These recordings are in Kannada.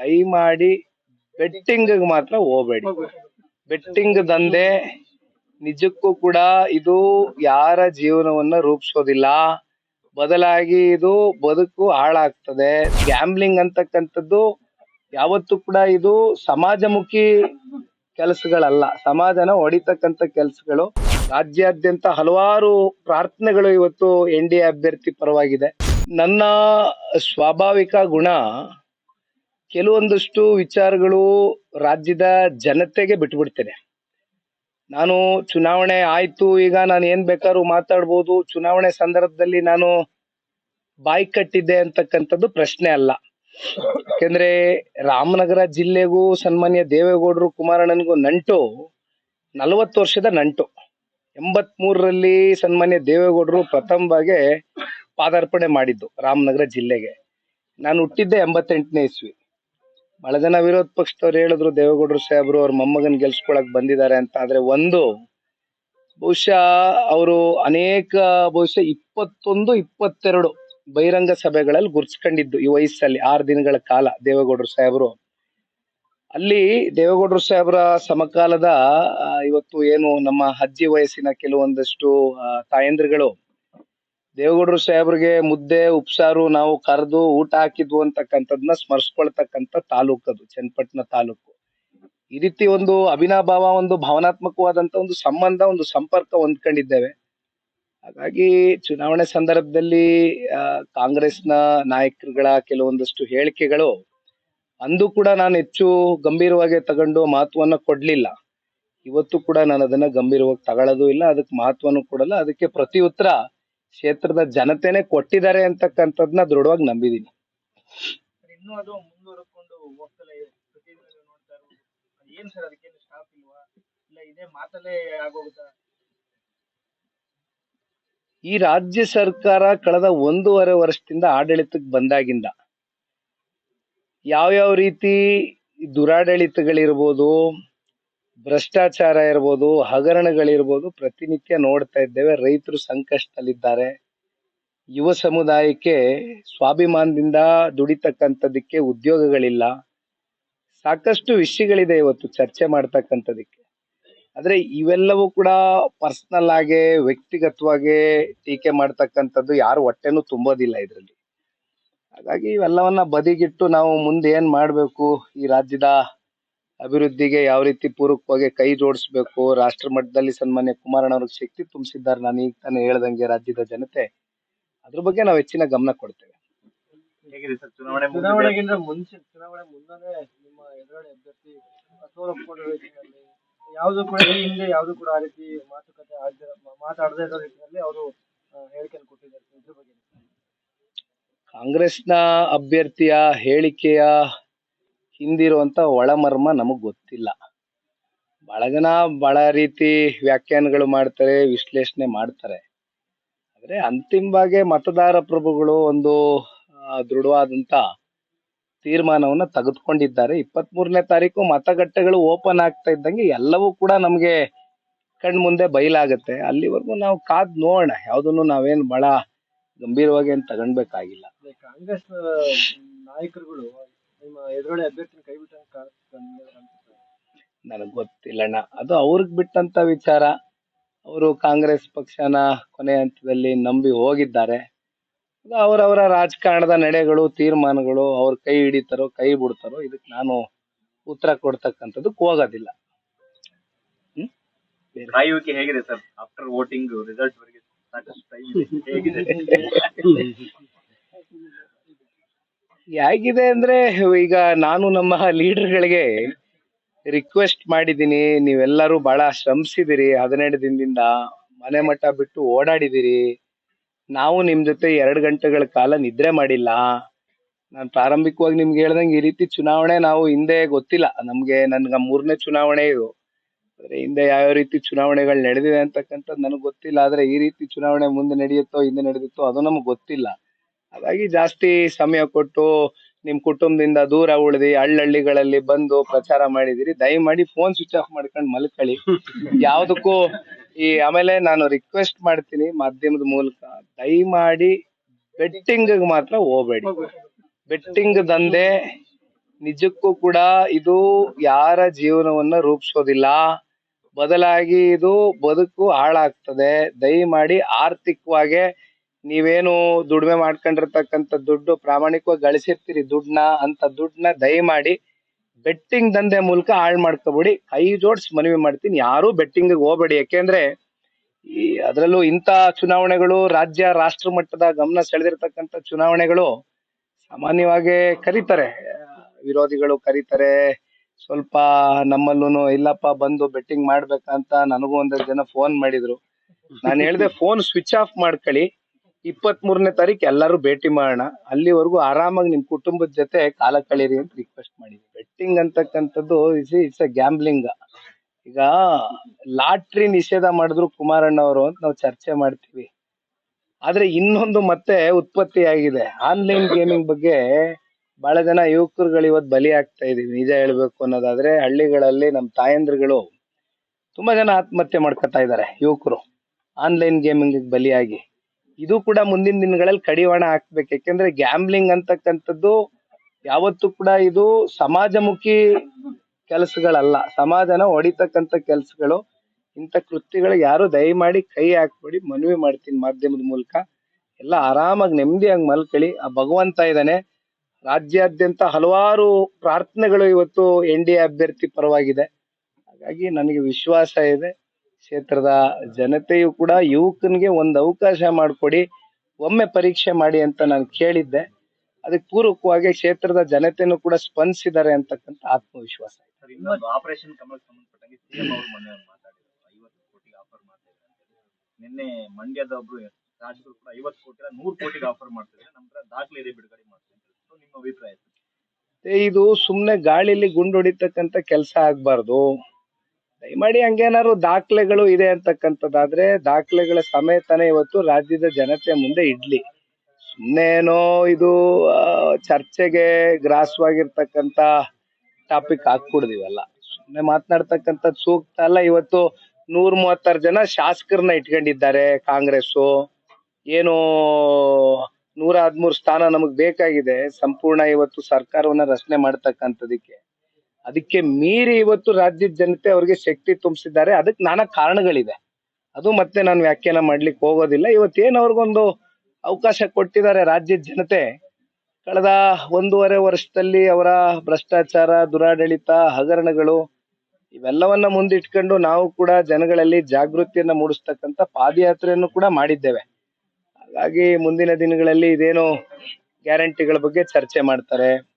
ದಯಮಾಡಿ ಬೆಟ್ಟಿಂಗ್ ಮಾತ್ರ ಹೋಗ್ಬೇಡಿ. ಬೆಟ್ಟಿಂಗ್ ದಂಧೆ ನಿಜಕ್ಕೂ ಕೂಡ ಇದು ಯಾರ ಜೀವನವನ್ನ ರೂಪಿಸೋದಿಲ್ಲ. ಬದಲಾಗಿ ಇದು ಬದುಕು ಹಾಳಾಗ್ತದೆ. ಗ್ಯಾಮ್ಲಿಂಗ್ ಅಂತಕ್ಕಂಥದ್ದು ಯಾವತ್ತೂ ಕೂಡ ಇದು ಸಮಾಜಮುಖಿ ಕೆಲಸಗಳಲ್ಲ. ಸಮಾಜನ ಹೊಡಿತಕ್ಕಂಥ ಕೆಲಸಗಳು. ರಾಜ್ಯಾದ್ಯಂತ ಹಲವಾರು ಪ್ರಾರ್ಥನೆಗಳು ಇವತ್ತು ಎನ್ ಡಿ ಅಭ್ಯರ್ಥಿ ಪರವಾಗಿದೆ. ನನ್ನ ಸ್ವಾಭಾವಿಕ ಗುಣ ಕೆಲವೊಂದಷ್ಟು ವಿಚಾರಗಳು ರಾಜ್ಯದ ಜನತೆಗೆ ಬಿಟ್ಬಿಡ್ತೇನೆ. ನಾನು ಚುನಾವಣೆ ಆಯ್ತು, ಈಗ ನಾನು ಏನ್ ಬೇಕಾದ್ರೂ ಮಾತಾಡ್ಬೋದು. ಚುನಾವಣೆ ಸಂದರ್ಭದಲ್ಲಿ ನಾನು ಬಾಯಿ ಕಟ್ಟಿದ್ದೆ ಅಂತಕ್ಕಂಥದ್ದು ಪ್ರಶ್ನೆ ಅಲ್ಲ. ಯಾಕೆಂದ್ರೆ ರಾಮನಗರ ಜಿಲ್ಲೆಗೂ, ಸನ್ಮಾನ್ಯ ದೇವೇಗೌಡರು, ಕುಮಾರಣ್ಣನಿಗೂ ನಂಟು, ನಲವತ್ತು ವರ್ಷದ ನಂಟು. ಎಂಬತ್ ಮೂರರಲ್ಲಿ ಸನ್ಮಾನ್ಯ ದೇವೇಗೌಡರು ಪ್ರಥಮವಾಗಿ ಪಾದಾರ್ಪಣೆ ಮಾಡಿದ್ದು ರಾಮನಗರ ಜಿಲ್ಲೆಗೆ. ನಾನು ಹುಟ್ಟಿದ್ದೆ ಎಂಬತ್ತೆಂಟನೇ ಇಸ್ವಿ. ಬಹಳ ಜನ ವಿರೋಧ ಪಕ್ಷದವ್ರು ಹೇಳಿದ್ರು, ದೇವೇಗೌಡರು ಸಾಹೇಬ್ರು ಅವ್ರ ಮೊಮ್ಮಗನ್ ಗೆಲ್ಸ್ಕೊಳಕ್ ಬಂದಿದ್ದಾರೆ ಅಂತ. ಆದ್ರೆ ಒಂದು, ಬಹುಶಃ ಅವರು ಅನೇಕ, ಬಹುಶಃ ಇಪ್ಪತ್ತೊಂದು, ಇಪ್ಪತ್ತೆರಡು ಬಹಿರಂಗ ಸಭೆಗಳಲ್ಲಿ ಗುರ್ಸ್ಕೊಂಡಿದ್ದು ಈ ವಯಸ್ಸಲ್ಲಿ, ಆರು ದಿನಗಳ ಕಾಲ ದೇವೇಗೌಡರು ಸಾಹೇಬರು. ಅಲ್ಲಿ ದೇವೇಗೌಡರು ಸಾಹೇಬ್ರ ಸಮಕಾಲದ ಇವತ್ತು ಏನು ನಮ್ಮ ಅಜ್ಜಿ ವಯಸ್ಸಿನ ಕೆಲವೊಂದಷ್ಟು ತಾಯಂದ್ರಗಳು ದೇವೇಗೌಡರು ಸಾಹೇಬ್ರಿಗೆ ಮುದ್ದೆ, ಉಪ್ಸಾರು ನಾವು ಕರೆದು ಊಟ ಹಾಕಿದ್ವು ಅಂತಕ್ಕಂಥದ್ನ ಸ್ಮರಿಸ್ಕೊಳ್ತಕ್ಕಂಥ ತಾಲೂಕು ಅದು, ಚನ್ನಪಟ್ಟಣ ತಾಲೂಕು. ಈ ರೀತಿ ಒಂದು ಅವಿನಾಭಾವ, ಒಂದು ಭಾವನಾತ್ಮಕವಾದಂತ ಒಂದು ಸಂಬಂಧ, ಒಂದು ಸಂಪರ್ಕ ಹೊಂದ್ಕೊಂಡಿದ್ದೇವೆ. ಹಾಗಾಗಿ ಚುನಾವಣೆ ಸಂದರ್ಭದಲ್ಲಿ ಕಾಂಗ್ರೆಸ್ನ ನಾಯಕರುಗಳ ಕೆಲವೊಂದಷ್ಟು ಹೇಳಿಕೆಗಳು ಅಂದು ಕೂಡ ನಾನು ಹೆಚ್ಚು ಗಂಭೀರವಾಗಿ ತಗೊಂಡು ಮಹತ್ವವನ್ನು ಕೊಡಲಿಲ್ಲ. ಇವತ್ತು ಕೂಡ ನಾನು ಅದನ್ನ ಗಂಭೀರವಾಗಿ ತಗೊಳ್ಳೋದು ಇಲ್ಲ, ಅದಕ್ಕೆ ಮಹತ್ವನು ಕೊಡಲ್ಲ. ಅದಕ್ಕೆ ಪ್ರತಿ ಉತ್ತರ ಕ್ಷೇತ್ರದ ಜನತೆನೆ ಕೊಟ್ಟಿದ್ದಾರೆ ಅಂತಕ್ಕಂಥದ್ನ ದೃಢವಾಗಿ ನಂಬಿದೀನಿ. ಈ ರಾಜ್ಯ ಸರ್ಕಾರ ಕಳೆದ ಒಂದೂವರೆ ವರ್ಷದಿಂದ ಆಡಳಿತಕ್ಕೆ ಬಂದಾಗಿಂದ ಯಾವ್ಯಾವ ರೀತಿ ದುರಾಡಳಿತಗಳಿರ್ಬೋದು ಭ್ರಷ್ಟಾಚಾರ ಇರ್ಬೋದು, ಹಗರಣಗಳಿರ್ಬೋದು, ಪ್ರತಿನಿತ್ಯ ನೋಡ್ತಾ ಇದ್ದೇವೆ. ರೈತರು ಸಂಕಷ್ಟದಲ್ಲಿದ್ದಾರೆ. ಯುವ ಸಮುದಾಯಕ್ಕೆ ಸ್ವಾಭಿಮಾನದಿಂದ ದುಡಿತಕ್ಕಂಥದ್ದಕ್ಕೆ ಉದ್ಯೋಗಗಳಿಲ್ಲ. ಸಾಕಷ್ಟು ವಿಷಯಗಳಿದೆ ಇವತ್ತು ಚರ್ಚೆ ಮಾಡ್ತಕ್ಕಂಥದಕ್ಕೆ ಆದ್ರೆ ಇವೆಲ್ಲವೂ ಕೂಡ ಪರ್ಸನಲ್ ಆಗಿ, ವ್ಯಕ್ತಿಗತವಾಗಿ ಟೀಕೆ ಮಾಡ್ತಕ್ಕಂಥದ್ದು ಯಾರು ಹೊಟ್ಟೆನೂ ತುಂಬೋದಿಲ್ಲ ಇದರಲ್ಲಿ. ಹಾಗಾಗಿ ಇವೆಲ್ಲವನ್ನ ಬದಿಗಿಟ್ಟು ನಾವು ಮುಂದೆ ಏನು ಮಾಡಬೇಕು? ಈ ರಾಜ್ಯದ ಅಭಿವೃದ್ಧಿಗೆ ಯಾವ ರೀತಿ ಪೂರಕವಾಗಿ ಕೈ ಜೋಡಿಸಬೇಕು ರಾಷ್ಟ್ರ ಮಟ್ಟದಲ್ಲಿ ಸನ್ಮಾನ್ಯ ಕುಮಾರಣ್ಣ ಅವ್ರಿಗೆ ಶಕ್ತಿ ತುಂಬಿಸಿದ್ದಾರೆ ನಾನು ಈಗ ತಾನೇ ಹೇಳ್ದಂಗೆ ರಾಜ್ಯದ ಜನತೆ ಅದ್ರ ಬಗ್ಗೆ ನಾವು ಹೆಚ್ಚಿನ ಗಮನ ಕೊಡ್ತೇವೆ ಹೇಗಿದೆ ಸರ್ ಚುನಾವಣೆ. ಚುನಾವಣೆಗಿಂತ ಮುಂಚೆ ಚುನಾವಣೆ ಮುನ್ನನೇ ನಿಮ್ಮ ಎದುರುಗಡೆ ಅಭ್ಯರ್ಥಿ ಸೋಲೊಪ್ಕೊಂಡು ರೀತಿಯಲ್ಲಿ ಯಾವುದು ಕೂಡ ಈ ಹಿಂದೆ ಯಾವುದು ಕೂಡ ಆ ರೀತಿ ಮಾತುಕತೆ ಆಗದೆ ಮಾತಾಡದೇ ಇರೋ ರೀತಿಯಲ್ಲಿ ಅವರು ಹೇಳಿಕೆಯನ್ನು ಕೊಟ್ಟಿದ್ದಾರೆ ಇದ್ರ ಬಗ್ಗೆ ಕಾಂಗ್ರೆಸ್ನ ಅಭ್ಯರ್ಥಿಯ ಹೇಳಿಕೆಯ ಹಿಂದಿರುವಂತ ಒಳಮರ್ಮ ನಮಗ್ ಗೊತ್ತಿಲ್ಲ. ಬಹಳ ಜನ ಬಹಳ ರೀತಿ ವ್ಯಾಖ್ಯಾನಗಳು ಮಾಡ್ತಾರೆ, ವಿಶ್ಲೇಷಣೆ ಮಾಡ್ತಾರೆ. ಆದ್ರೆ ಅಂತಿಮವಾಗಿ ಮತದಾರ ಪ್ರಭುಗಳು ಒಂದು ದೃಢವಾದಂತ ತೀರ್ಮಾನವನ್ನ ತೆಗೆದುಕೊಂಡಿದ್ದಾರೆ. ಇಪ್ಪತ್ತ್ ಮೂರನೇ ತಾರೀಕು ಮತಗಟ್ಟೆಗಳು ಓಪನ್ ಆಗ್ತಾ ಇದ್ದಂಗೆ ಎಲ್ಲವೂ ಕೂಡ ನಮ್ಗೆ ಕಣ್ ಮುಂದೆ ಬಯಲಾಗುತ್ತೆ. ಅಲ್ಲಿವರೆಗೂ ನಾವು ಕಾದ್ ನೋಡೋಣ. ಯಾವ್ದನ್ನು ನಾವೇನ್ ಬಹಳ ಗಂಭೀರವಾಗಿ ಏನ್ ತಗೊಂಡ್ಬೇಕಾಗಿಲ್ಲ. ಅದೇ ಕಾಂಗ್ರೆಸ್ ನಾಯಕರುಗಳು ನಿಮ್ಮ ಎದುರುಗಡೆ ಅಭ್ಯರ್ಥಿನ ಕೈ ನನಗ್ ಗೊತ್ತಿಲ್ಲಣ್ಣ. ಅದು ಅವ್ರಿಗೆ ಬಿಟ್ಟಂತ ವಿಚಾರ. ಅವರು ಕಾಂಗ್ರೆಸ್ ಪಕ್ಷನ ಕೊನೆ ಹಂತದಲ್ಲಿ ನಂಬಿ ಹೋಗಿದ್ದಾರೆ. ಅದು ಅವರವರ ರಾಜಕಾರಣದ ನಡೆಗಳು ತೀರ್ಮಾನಗಳು ಅವ್ರ ಕೈ ಹಿಡಿತಾರೋ ಕೈ ಬಿಡ್ತಾರೋ ಇದಕ್ಕೆ ನಾನು ಉತ್ತರ ಕೊಡ್ತಕ್ಕಂಥದ್ದಕ್ಕೆ ಹೋಗೋದಿಲ್ಲ. ಹ್ಮ್? ಬೇರೆ ಕಾಯುವಿಕೆ ಹೇಗಿದೆ ಸರ್? ಆಫ್ಟರ್ ವೋಟಿಂಗ್ ರಿಸಲ್ಟ್ ವರೆಗೆ ಸಾಕಷ್ಟು ಟೈಮ್ ಇದೆ. ಹೇಗಿದೆ? ಹೇಗಿದೆ ಅಂದ್ರೆ ಈಗ ನಾನು ನಮ್ಮ ಲೀಡರ್ಗಳಿಗೆ ರಿಕ್ವೆಸ್ಟ್ ಮಾಡಿದ್ದೀನಿ, ನೀವೆಲ್ಲರೂ ಬಹಳ ಶ್ರಮಿಸಿದಿರಿ, ಹದಿನೆಂಟು ದಿನದಿಂದ ಮನೆ ಮಠ ಬಿಟ್ಟು ಓಡಾಡಿದಿರಿ. ನಾವು ನಿಮ್ ಜೊತೆ ಎರಡು ಗಂಟೆಗಳ ಕಾಲ ನಿದ್ರೆ ಮಾಡಿಲ್ಲ. ನಾನು ಪ್ರಾರಂಭಿಕವಾಗಿ ನಿಮ್ಗೆ ಹೇಳ್ದಂಗೆ ಈ ರೀತಿ ಚುನಾವಣೆ ನಾವು ಹಿಂದೆ ಗೊತ್ತಿಲ್ಲ. ನಮ್ಗೆ ನನ್ಗ ಮೂರನೇ ಚುನಾವಣೆ ಇದು. ಆದ್ರೆ ಹಿಂದೆ ಯಾವ ರೀತಿ ಚುನಾವಣೆಗಳು ನಡೆದಿದೆ ಅಂತಕ್ಕಂಥದ್ದು ನನಗೆ ಗೊತ್ತಿಲ್ಲ. ಆದ್ರೆ ಈ ರೀತಿ ಚುನಾವಣೆ ಮುಂದೆ ನಡೆಯುತ್ತೋ, ಹಿಂದೆ ನಡೆದಿತ್ತೋ ಅದು ನಮಗೆ ಗೊತ್ತಿಲ್ಲ. ಹಾಗಾಗಿ ಜಾಸ್ತಿ ಸಮಯ ಕೊಟ್ಟು ನಿಮ್ ಕುಟುಂಬದಿಂದ ದೂರ ಉಳಿದಿ ಹಳ್ಳಹಳ್ಳಿಗಳಲ್ಲಿ ಬಂದು ಪ್ರಚಾರ ಮಾಡಿದಿರಿ. ದಯಮಾಡಿ ಫೋನ್ ಸ್ವಿಚ್ ಆಫ್ ಮಾಡ್ಕೊಂಡು ಮಲ್ಕೊಳ್ಳಿ. ಯಾವ್ದಕ್ಕೂ ಈ ಆಮೇಲೆ ನಾನು ರಿಕ್ವೆಸ್ಟ್ ಮಾಡ್ತೀನಿ ಮಾಧ್ಯಮದ ಮೂಲಕ. ದಯಮಾಡಿ ಬೆಟ್ಟಿಂಗ್ ಮಾತ್ರ ಹೋಗ್ಬೇಡಿ. ಬೆಟ್ಟಿಂಗ್ ದಂಧೆ ನಿಜಕ್ಕೂ ಕೂಡ ಇದು ಯಾರ ಜೀವನವನ್ನ ರೂಪಿಸೋದಿಲ್ಲ. ಬದಲಾಗಿ ಇದು ಬದುಕು ಹಾಳಾಗ್ತದೆ. ದಯಮಾಡಿ ಆರ್ಥಿಕವಾಗಿ ನೀವೇನು ದುಡಿಮೆ ಮಾಡ್ಕೊಂಡಿರ್ತಕ್ಕಂಥ ದುಡ್ಡು ಪ್ರಾಮಾಣಿಕವಾಗಿ ಗಳಿಸಿರ್ತೀರಿ ದುಡ್ಡನ್ನ ಅಂತ ದುಡ್ಡನ್ನ ದಯಮಾಡಿ ಬೆಟ್ಟಿಂಗ್ ದಂಧೆ ಮೂಲಕ ಹಾಳ್ ಮಾಡ್ಕೊಬಿಡಿ. ಕೈ ಜೋಡ್ಸ್ ಮನವಿ ಮಾಡ್ತೀನಿ. ಯಾರು ಬೆಟ್ಟಿಂಗ್ ಹೋಗ್ಬೇಡಿ. ಯಾಕೆಂದ್ರೆ ಈ ಅದರಲ್ಲೂ ಇಂಥ ಚುನಾವಣೆಗಳು ರಾಜ್ಯ, ರಾಷ್ಟ್ರ ಮಟ್ಟದ ಗಮನ ಸೆಳೆದಿರ್ತಕ್ಕಂಥ ಚುನಾವಣೆಗಳು ಸಾಮಾನ್ಯವಾಗಿ ಕರೀತಾರೆ. ವಿರೋಧಿಗಳು ಕರೀತಾರೆ. ಸ್ವಲ್ಪ ನಮ್ಮಲ್ಲೂ ಇಲ್ಲಪ್ಪ ಬಂದು ಬೆಟ್ಟಿಂಗ್ ಮಾಡ್ಬೇಕಂತ ನನಗೂ ಒಂದಷ್ಟು ಜನ ಫೋನ್ ಮಾಡಿದ್ರು. ನಾನು ಹೇಳಿದೆ ಫೋನ್ ಸ್ವಿಚ್ ಆಫ್ ಮಾಡ್ಕೊಳ್ಳಿ. ಇಪ್ಪತ್ತ್ ಮೂರನೇ ತಾರೀಕು ಎಲ್ಲರೂ ಭೇಟಿ ಮಾಡೋಣ. ಅಲ್ಲಿವರೆಗೂ ಆರಾಮಾಗಿ ನಿಮ್ ಕುಟುಂಬದ ಜೊತೆ ಕಾಲ ಕಳೀರಿ ಅಂತ ರಿಕ್ವೆಸ್ಟ್ ಮಾಡಿದ್ವಿ ಬೆಟ್ಟಿಂಗ್ ಅಂತಕ್ಕಂಥದ್ದು ಇಸ್ ಇಟ್ಸ್ ಎ ಗ್ಯಾಂಬ್ಲಿಂಗ್ ಈಗ ಲಾಟ್ರಿ ನಿಷೇಧ ಮಾಡಿದ್ರು ಕುಮಾರಣ್ಣ ಅವರು ಅಂತ ನಾವು ಚರ್ಚೆ ಮಾಡ್ತೀವಿ. ಆದ್ರೆ ಇನ್ನೊಂದು ಮತ್ತೆ ಉತ್ಪತ್ತಿ ಆಗಿದೆ. ಆನ್ಲೈನ್ ಗೇಮಿಂಗ್ ಬಗ್ಗೆ ಬಹಳ ಜನ ಯುವಕರುಗಳು ಇವತ್ತು ಬಲಿ ಆಗ್ತಾ ಇದೀವಿ ನಿಜ ಹೇಳ್ಬೇಕು ಅನ್ನೋದಾದ್ರೆ ಹಳ್ಳಿಗಳಲ್ಲಿ ನಮ್ಮ ತಾಯಂದ್ರುಗಳು ತುಂಬಾ ಜನ ಆತ್ಮಹತ್ಯೆ ಮಾಡ್ಕೊತಾ ಇದ್ದಾರೆ ಯುವಕರು. ಆನ್ಲೈನ್ ಗೇಮಿಂಗ್ ಬಲಿಯಾಗಿ. ಇದು ಕೂಡ ಮುಂದಿನ ದಿನಗಳಲ್ಲಿ ಕಡಿವಾಣ ಹಾಕ್ಬೇಕು. ಯಾಕಂದ್ರೆ ಗ್ಯಾಮ್ಲಿಂಗ್ ಅಂತಕ್ಕಂಥದ್ದು ಯಾವತ್ತೂ ಕೂಡ ಇದು ಸಮಾಜಮುಖಿ ಕೆಲಸಗಳಲ್ಲ. ಸಮಾಜನ ಹೊಡಿತಕ್ಕಂಥ ಕೆಲಸಗಳು. ಇಂಥ ಕೃತ್ಯಗಳು ಯಾರು ದಯಮಾಡಿ ಕೈ ಹಾಕ್ಬೇಡಿ, ಮನವಿ ಮಾಡ್ತೀನಿ ಮಾಧ್ಯಮದ ಮೂಲಕ. ಎಲ್ಲ ಆರಾಮಾಗಿ, ನೆಮ್ಮದಿಯಾಗಿ ಮಲ್ಕೊಳ್ಳಿ. ಆ ಭಗವಂತ ಇದ್ದಾನೆ. ರಾಜ್ಯಾದ್ಯಂತ ಹಲವಾರು ಪ್ರಾರ್ಥನೆಗಳು ಇವತ್ತು ಎನ್ ಡಿ ಎ ಅಭ್ಯರ್ಥಿ ಪರವಾಗಿದೆ. ಹಾಗಾಗಿ ನನಗೆ ವಿಶ್ವಾಸ ಇದೆ. ಕ್ಷೇತ್ರದ ಜನತೆಯು ಕೂಡ ಯುವಕನಿಗೆ ಒಂದು ಅವಕಾಶ ಮಾಡಿಕೊಡಿ ಒಮ್ಮೆ ಪರೀಕ್ಷೆ ಮಾಡಿ ಅಂತ ನಾನು ಕೇಳಿದ್ದೆ. ಅದಕ್ಕೆ ಪೂರಕವಾಗಿ ಕ್ಷೇತ್ರದ ಜನತೆನೂ ಕೂಡ ಸ್ಪಂದಿಸಿದ್ದಾರೆ ಅಂತಕ್ಕಂಥ ಆತ್ಮವಿಶ್ವಾಸ ಆಪರೇಷನ್ ಕಮಲಕ್ಕೆ ಸಂಬಂಧಪಟ್ಟಂಗೆ ಸಿಎಂ ಅವರು ಮೊನ್ನೆ ಮಾತಾಡಿದ್ರು. ಐವತ್ತು ಕೋಟಿಗೆ ಆಫರ್ ಮಾಡ್ತಾ ಇದ್ದಾರೆ ಅಂತ ಹೇಳಿ. ನಿನ್ನೆ ಮಂಡ್ಯದ ಒಬ್ರು ಶಾಸಕರು ಕೂಡ ಐವತ್ತು ಕೋಟಿ ನೂರು ಕೋಟಿಗೆ ಆಫರ್ ಮಾಡ್ತಿದ್ದಾರೆ. ನಮ್ಮ ಹತ್ರ ದಾಖಲೆ ಇದೆ ಬಿಡುಗಡೆ ಹೇಳಿ. ನಿಮ್ಮ ಅಭಿಪ್ರಾಯ ಇದು ಸುಮ್ನೆ ಗಾಳಿಲಿ ಗುಂಡು ಹೊಡಿತಕ್ಕಂತ ಕೆಲಸ ಆಗ್ಬಾರ್ದು. ದಯಮಾಡಿ ಹಂಗೇನಾದ್ರು ದಾಖಲೆಗಳು ಇದೆ ಅಂತಕ್ಕಂಥದ್ದಾದ್ರೆ ದಾಖಲೆಗಳ ಸಮೇತನೇ ಇವತ್ತು ರಾಜ್ಯದ ಜನತೆ ಮುಂದೆ ಇಡ್ಲಿ. ಸುಮ್ಮನೇನೋ ಇದು ಚರ್ಚೆಗೆ ಗ್ರಾಸವಾಗಿರ್ತಕ್ಕಂತ ಟಾಪಿಕ್ ಹಾಕ್ಬಿಡ್ದಿವಲ್ಲ. ಸುಮ್ಮನೆ ಮಾತನಾಡ್ತಕ್ಕಂಥದ್ದು ಸೂಕ್ತ ಅಲ್ಲ. ಇವತ್ತು ನೂರ ಮೂವತ್ತಾರು ಜನ ಶಾಸಕರನ್ನ ಇಟ್ಕೊಂಡಿದ್ದಾರೆ ಕಾಂಗ್ರೆಸ್ಸು. ಏನು ನೂರ ಹದ್ಮೂರು ಸ್ಥಾನ ನಮಗ್ ಬೇಕಾಗಿದೆ. ಸಂಪೂರ್ಣ ಇವತ್ತು ಸರ್ಕಾರವನ್ನ ರಚನೆ ಮಾಡ್ತಕ್ಕಂಥದಕ್ಕೆ. ಅದಕ್ಕೆ ಮೀರಿ ಇವತ್ತು ರಾಜ್ಯದ ಜನತೆ ಅವ್ರಿಗೆ ಶಕ್ತಿ ತುಂಬಿಸಿದ್ದಾರೆ. ಅದಕ್ಕೆ ನಾನಾ ಕಾರಣಗಳಿದೆ ಅದು ಮತ್ತೆ ನಾನು ವ್ಯಾಖ್ಯಾನ ಮಾಡ್ಲಿಕ್ಕೆ ಹೋಗೋದಿಲ್ಲ. ಇವತ್ತೇನು ಅವ್ರಿಗೊಂದು ಅವಕಾಶ ಕೊಟ್ಟಿದ್ದಾರೆ ರಾಜ್ಯದ ಜನತೆ? ಕಳೆದ ಒಂದೂವರೆ ವರ್ಷದಲ್ಲಿ ಅವರ ಭ್ರಷ್ಟಾಚಾರ, ದುರಾಡಳಿತ, ಹಗರಣಗಳು ಇವೆಲ್ಲವನ್ನ ಮುಂದಿಟ್ಕೊಂಡು ನಾವು ಕೂಡ ಜನಗಳಲ್ಲಿ ಜಾಗೃತಿಯನ್ನ ಮೂಡಿಸ್ತಕ್ಕಂಥ ಪಾದಯಾತ್ರೆಯನ್ನು ಕೂಡ ಮಾಡಿದ್ದೇವೆ. ಹಾಗಾಗಿ ಮುಂದಿನ ದಿನಗಳಲ್ಲಿ ಇದೇನು ಗ್ಯಾರಂಟಿಗಳ ಬಗ್ಗೆ ಚರ್ಚೆ ಮಾಡ್ತಾರೆ.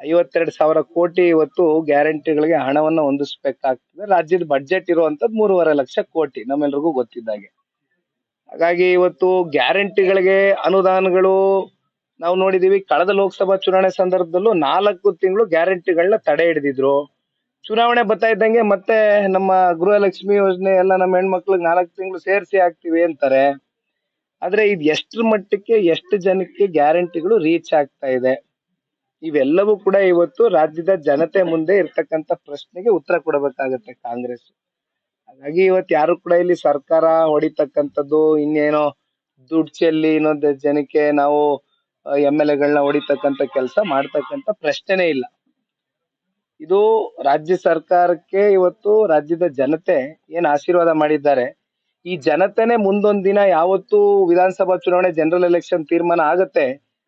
ಐವತ್ತೆರಡು ಸಾವಿರ ಕೋಟಿ ಇವತ್ತು ಗ್ಯಾರಂಟಿಗಳಿಗೆ ಹಣವನ್ನು ಹೊಂದಿಸಬೇಕಾಗ್ತದೆ. ರಾಜ್ಯದ ಬಡ್ಜೆಟ್ ಇರುವಂತದ್ದು ಮೂರುವರೆ ಲಕ್ಷ ಕೋಟಿ ನಮ್ಮೆಲ್ರಿಗೂ ಗೊತ್ತಿದ್ದಾಗೆ. ಹಾಗಾಗಿ ಇವತ್ತು ಗ್ಯಾರಂಟಿಗಳಿಗೆ ಅನುದಾನಗಳು ನಾವು ನೋಡಿದೀವಿ, ಕಳೆದ ಲೋಕಸಭಾ ಚುನಾವಣೆ ಸಂದರ್ಭದಲ್ಲೂ ನಾಲ್ಕು ತಿಂಗಳು ಗ್ಯಾರಂಟಿಗಳನ್ನ ತಡೆ ಹಿಡಿದಿದ್ರು. ಚುನಾವಣೆ ಬರ್ತಾ ಇದ್ದಂಗೆ ಮತ್ತೆ ನಮ್ಮ ಗೃಹಲಕ್ಷ್ಮಿ ಯೋಜನೆ ಎಲ್ಲ ನಮ್ಮ ಹೆಣ್ಮಕ್ಳಿಗೆ ನಾಲ್ಕು ತಿಂಗಳು ಸೇರಿಸಿ ಹಾಕ್ತಿವಿ ಅಂತಾರೆ. ಆದ್ರೆ ಇದು ಎಷ್ಟ್ರ ಮಟ್ಟಕ್ಕೆ ಎಷ್ಟು ಜನಕ್ಕೆ ಗ್ಯಾರಂಟಿಗಳು ರೀಚ್ ಆಗ್ತಾ ಇದೆ? ಇವೆಲ್ಲವೂ ಕೂಡ ಇವತ್ತು ರಾಜ್ಯದ ಜನತೆ ಮುಂದೆ ಇರ್ತಕ್ಕಂತ ಪ್ರಶ್ನೆಗೆ ಉತ್ತರ ಕೊಡಬೇಕಾಗತ್ತೆ ಕಾಂಗ್ರೆಸ್. ಹಾಗಾಗಿ ಇವತ್ತು ಯಾರು ಕೂಡ ಇಲ್ಲಿ ಸರ್ಕಾರ ಹೊಡಿತಕ್ಕಂಥದ್ದು, ಇನ್ನೇನೋ ದುಡ್ಡು ಚೆಲ್ಲಿ ಇನ್ನೊಂದು ಜನಕ್ಕೆ ನಾವು ಎಂ ಎಲ್ ಎಗಳನ್ನ ಹೊಡಿತಕ್ಕಂತ ಕೆಲಸ ಮಾಡ್ತಕ್ಕಂತ ಪ್ರಶ್ನೆನೇ ಇಲ್ಲ. ಇದು ರಾಜ್ಯ ಸರ್ಕಾರಕ್ಕೆ ಇವತ್ತು ರಾಜ್ಯದ ಜನತೆ ಏನ್ ಆಶೀರ್ವಾದ ಮಾಡಿದ್ದಾರೆ? ಈ ಜನತೆನೆ ಮುಂದೊಂದ್ ದಿನ ಯಾವತ್ತು ವಿಧಾನಸಭಾ ಚುನಾವಣೆ, ಜನರಲ್ ಎಲೆಕ್ಷನ್ ತೀರ್ಮಾನ ಆಗತ್ತೆ.